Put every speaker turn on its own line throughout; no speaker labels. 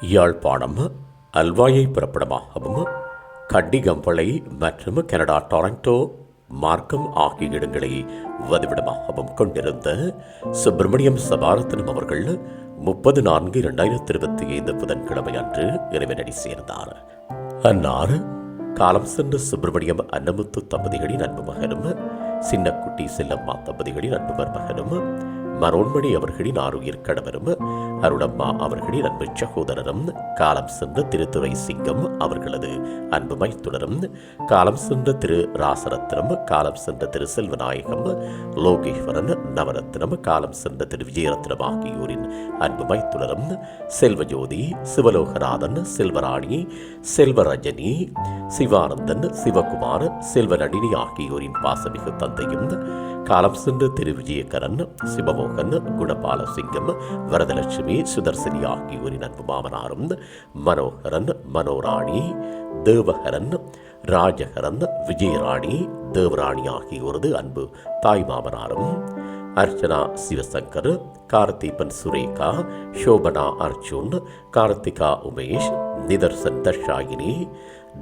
யாழ்ப்பாணம் அல்வாயை புறப்படமாகவும் கண்டிகம்பளை மற்றும் Canada Toronto மார்க்கம் ஆகிய இடங்களை வதிவிடமாகவும் கொண்டிருந்த சுப்பிரமணியம் சபாரத்தனம் அவர்கள் முப்பது நான்கு இரண்டாயிரத்தி இருபத்தி ஐந்து புதன்கிழமை அன்று இறைவனடி சேர்ந்தார். அன்னார் காலம் சென்ற சுப்பிரமணியம் அன்னமுத்து தம்பதிகளின் அன்பு மகனும் சின்னக்குட்டி செல்லம்மா தம்பதிகளின் அன்பு மகனும் மனோன்மணி அவர்களின் ஆறுயிர் கணவரும் அருணம்மா அவர்களின் அன்பு சகோதரரும் காலம் சென்ற திருத்துறை சிங்கம் அவர்களது அன்பு மைத்துடரும் காலம் சென்ற திரு ராசரத்னம் காலம் சென்ற திரு செல்வநாயகம் லோகேஸ்வரன் நவரத்னம் காலம் சென்ற திரு விஜயரத்னம் ஆகியோரின் அன்பு மைத்துடரும் செல்வஜோதி சிவலோகநாதன் செல்வராணி செல்வரஜனி சிவானந்தன் சிவகுமார் செல்வநடினி ஆகியோரின் பாசமிகு தந்தையும் காலம் சென்ற திரு விஜயகரன் சிவமோகன் குணபாலசிங்கம் வரதலட்சுமி சுதர்சனி ஆகியோரின் அன்பு மாமனாரும் மனோகரன் மனோராணி தேவகரன், ராஜகரன், விஜயராணி தேவராணி ஆகியோரது அன்பு தாய் மாமனாரும் அர்ச்சனா சிவசங்கர் கார்த்திபன் சுரேகா ஷோபனா அர்ஜுன் கார்த்திகா உமேஷ் நிதர்சன் தஷாயினி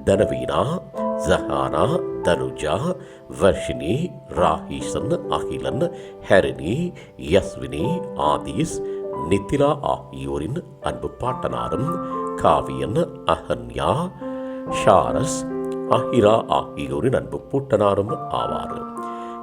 தனவீனா ஜஹானா தனுஜா வர்ஷினி ராஹீசன் அகிலன் ஹரிணி யஸ்வினி ஆதீஸ் நித்திலா ஆகியோரின் அன்பு பாட்டனாரும் காவியன் அஹன்யா ஷாரஸ் அஹிரா ஆகியோரின் அன்பு பூட்டனாரும் ஆவார்